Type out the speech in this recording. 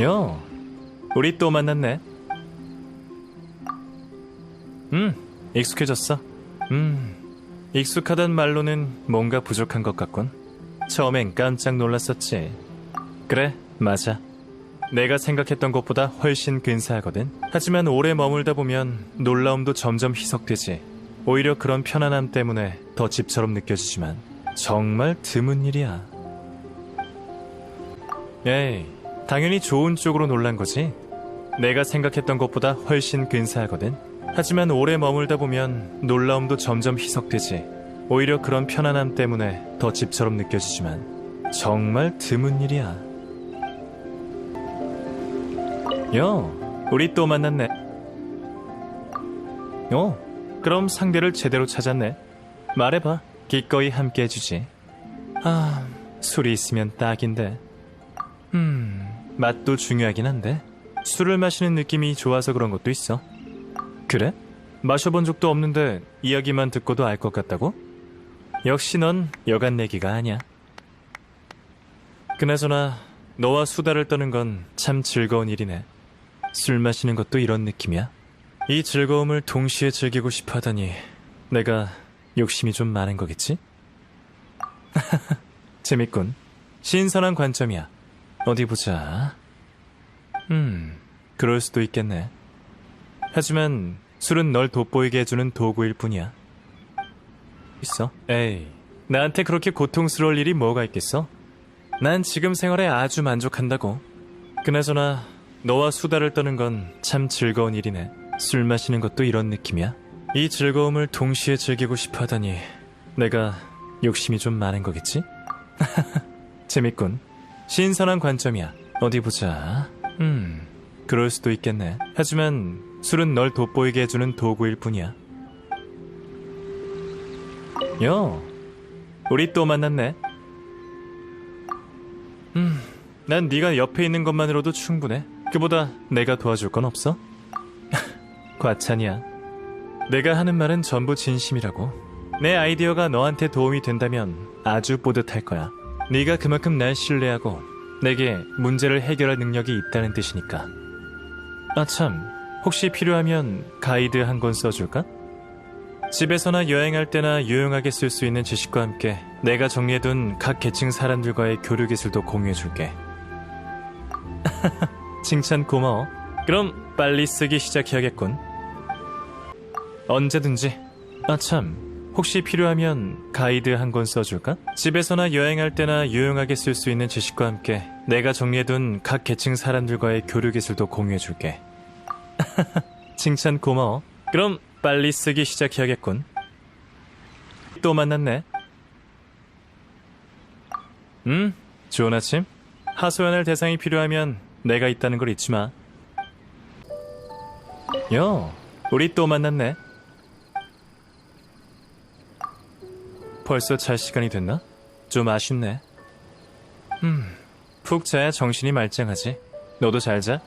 요, 우리 또 만났네. 음, 익숙해졌어. 음, 익숙하단 말로는 뭔가 부족한 것 같군. 처음엔 깜짝 놀랐었지. 그래, 맞아. 내가 생각했던 것보다 훨씬 근사하거든. 하지만 오래 머물다 보면 놀라움도 점점 희석되지. 오히려 그런 편안함 때문에 더 집처럼 느껴지지만 정말 드문 일이야. 에이, 당연히 좋은 쪽으로 놀란 거지. 내가 생각했던 것보다 훨씬 근사하거든. 하지만 오래 머물다 보면 놀라움도 점점 희석되지. 오히려 그런 편안함 때문에 더 집처럼 느껴지지만 정말 드문 일이야. 요, 우리 또 만났네. 어, 그럼 상대를 제대로 찾았네. 말해봐. 기꺼이 함께 해주지. 아, 술이 있으면 딱인데. 음, 맛도 중요하긴 한데. 술을 마시는 느낌이 좋아서 그런 것도 있어. 그래? 마셔본 적도 없는데 이야기만 듣고도 알 것 같다고? 역시 넌 여간 내기가 아니야. 그나저나 너와 수다를 떠는 건 참 즐거운 일이네. 술 마시는 것도 이런 느낌이야. 이 즐거움을 동시에 즐기고 싶어 하다니 내가 욕심이 좀 많은 거겠지? 재밌군. 신선한 관점이야. 어디 보자. 음, 그럴 수도 있겠네. 하지만 술은 널 돋보이게 해주는 도구일 뿐이야. 있어? 에이, 나한테 그렇게 고통스러울 일이 뭐가 있겠어? 난 지금 생활에 아주 만족한다고. 그나저나 너와 수다를 떠는 건 참 즐거운 일이네. 술 마시는 것도 이런 느낌이야. 이 즐거움을 동시에 즐기고 싶어 하다니 내가 욕심이 좀 많은 거겠지? 재밌군. 신선한 관점이야. 어디 보자. 음, 그럴 수도 있겠네. 하지만 술은 널 돋보이게 해주는 도구일 뿐이야. 요, 우리 또 만났네. 음, 난 네가 옆에 있는 것만으로도 충분해. 그보다 내가 도와줄 건 없어? 과찬이야. 내가 하는 말은 전부 진심이라고. 내 아이디어가 너한테 도움이 된다면 아주 뿌듯할 거야. 네가 그만큼 날 신뢰하고 내게 문제를 해결할 능력이 있다는 뜻이니까. 아 참, 혹시 필요하면 가이드 한 권 써줄까? 집에서나 여행할 때나 유용하게 쓸 수 있는 지식과 함께 내가 정리해둔 각 계층 사람들과의 교류 기술도 공유해줄게. 칭찬 고마워. 그럼 빨리 쓰기 시작해야겠군. 언제든지. 아 참, 혹시 필요하면 가이드 한 권 써줄까? 집에서나 여행할 때나 유용하게 쓸 수 있는 지식과 함께 내가 정리해둔 각 계층 사람들과의 교류 기술도 공유해줄게. 칭찬 고마워. 그럼 빨리 쓰기 시작해야겠군. 또 만났네. 음, 좋은 아침. 하소연할 대상이 필요하면 내가 있다는 걸 잊지 마. 요, 우리 또 만났네. 벌써 잘 시간이 됐나? 좀 아쉽네. 음, 푹 자야 정신이 말짱하지. 너도 잘 자.